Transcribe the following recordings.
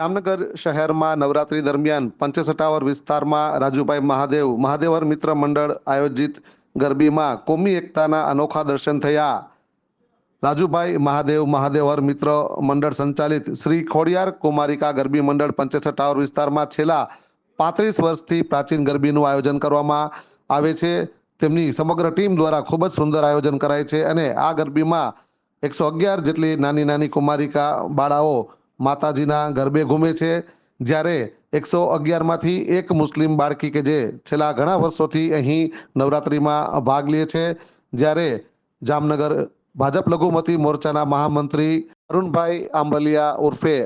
જામનગર શહેરમાં નવરાત્રી દરમિયાન પંચસટાવર વિસ્તારમાં રાજુભાઈ મહાદેવ, મહાદેવર મિત્ર મંડળ આયોજિત ગરબીમાં કોમી એકતાના અનોખા દર્શન થયા. રાજુભાઈ મહાદેવ, મહાદેવર મિત્ર મંડળ સંચાલિત શ્રી ખોડિયાર કુમારિકા ગરબી મંડળ પંચસટાવર વિસ્તારમાં છેલ્લા પાંત્રીસ વર્ષથી પ્રાચીન ગરબીનું આયોજન કરવામાં આવે છે. તેમની સમગ્ર ટીમ દ્વારા ખૂબ જ સુંદર આયોજન કરાય છે અને આ ગરબીમાં એકસો અગિયાર જેટલી નાની નાની કુમારિકા બાળાઓ માતાજીના ગરબે ઘૂમે છે. જ્યારે એકસો અગિયારમાંથી એક મુસ્લિમ બાળકી કે જે છેલ્લા ઘણા વર્ષોથી અહીં નવરાત્રિમાં ભાગ લે છે. જ્યારે જામનગર ભાજપ લઘુમતી મોરચાના મહામંત્રી અરુણભાઈ આંબલિયા ઉર્ફે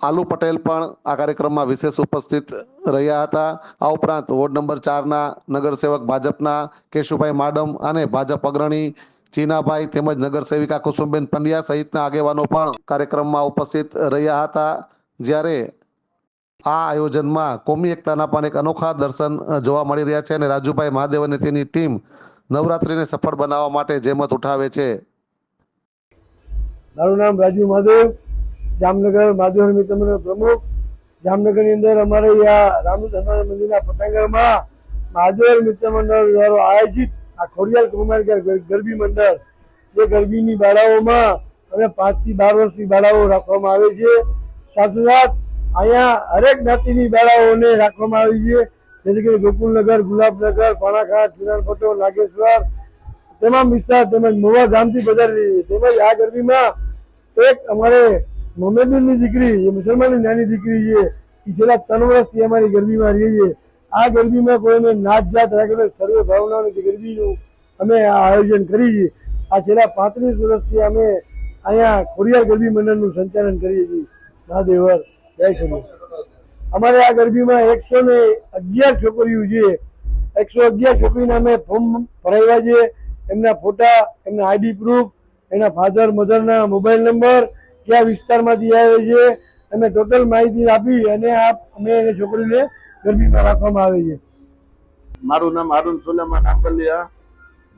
આલુ પટેલ પણ આ કાર્યક્રમમાં વિશેષ ઉપસ્થિત રહ્યા હતા. આ ઉપરાંત વોર્ડ નંબર ચારના નગરસેવક ભાજપના કેશુભાઈ માડમ અને ભાજપ અગ્રણી ચીનાભાઈ તેમજ નગરસેવિકા કુસુમબેન પંડ્યા સહિતના આગેવાનો પણ કાર્યક્રમમાં ઉપસ્થિત રહ્યા હતા. જ્યારે આ આયોજનમાં કોમી એકતાના પણ એક અનોખા દર્શન જોવા મળી રહ્યા છે અને રાજુભાઈ મહાદેવ અને તેની ટીમ નવરાત્રિને સફળ બનાવવા માટે જેમત ઉઠાવે છે. મારું નામ રાજુ મહાદેવ, જામનગર મહાદેવ મિત્ર પ્રમુખ પ્રમુખ. જામનગરની અંદર અમારે અહીંયા રામદૂત હનુમાન મંદિરના પટાંગણમાં મહાદેવ મિત્ર મંડળ દ્વારા આયોજિત આ ખોડિયાલ કુમાર ગર- ગરબી મંડળ. જે ગરબીની બાળાઓમાં અમે પાંચથી બાર વર્ષની બાળાઓ રાખવામાં આવે છે. સાથોસાથ અહીંયા હરેક જ્ઞાતિની બાળાઓને રાખવામાં આવી છે. જેથી કરીને ગોકુલનગર, ગુલાબનગર પાણાઘાટ કિનારપટ્ટો નાગેશ્વર તમામ વિસ્તાર તેમજ મોવા ગામથી પધારી તેમજ આ ગરબીમાં એક અમારે મોમેદની દીકરી જે મુસલમાનની નાની દીકરી છે. એ છેલ્લા ત્રણ વર્ષથી અમારી ગરબીમાં રહીએ છે. આ ગરબીમાં કોઈને નાત જાત રાખીને સર્વે ભાવનાઓની ગરબીનું અમે આ આયોજન કરી છીએ. આ છેલ્લા પાંત્રીસ વર્ષથી અમે અહીંયા ખોડિયાર ગરબી મંડળનું સંચાલન કરીએ છીએ. મહાદેવર, જય ખોડિયાર. અમારે આ ગરબીમાં એકસો ને અગિયાર છોકરીઓ છે. એકસો અગિયાર છોકરીને અમે ફોર્મ ભરાવ્યા છે. એમના ફોટા, એમના આઈડી પ્રૂફ, એના ફાધર, મધરના મોબાઈલ નંબર કયા વિસ્તારમાંથી આવે છે, અમે ટોટલ માહિતી આપી અને આ અમે એને છોકરીને ગરબીમાં રાખવામાં આવે છે. મારું નામ અરુણ સુલેમાન આંબલિયા.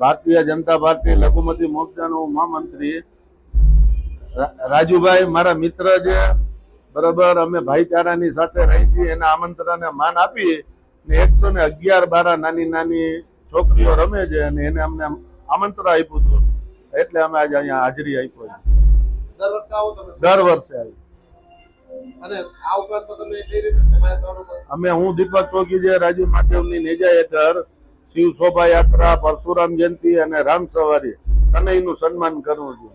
ભારતીય જનતા પાર્ટી લઘુમતી મોરચાનો મહામંત્રી. રાજુભાઈ મારા મિત્ર છે. બરાબર અમે ભાઈચારાની સાથે રહી છીએ એના આમંત્રણને માન આપી ને એકસો ને અગિયાર બારા નાની નાની છોકરીઓ રમે છે અને એને અમને આમંત્રણ આપ્યું હતું. એટલે અમે આજે અહીંયા હાજરી આપ્યો દર વર્ષે આવો દર વર્ષે આવી અને આ ઉપરાંત તમે કઈ રીતે અમે હું, દીપક ટોકીજે, રાજુ મહાદેવની નેજા હેઠળ શિવ શોભાયાત્રા, પરશુરામ જયંતિ અને રામ સવારી. ત્રણેયનું સન્માન કરવું છું.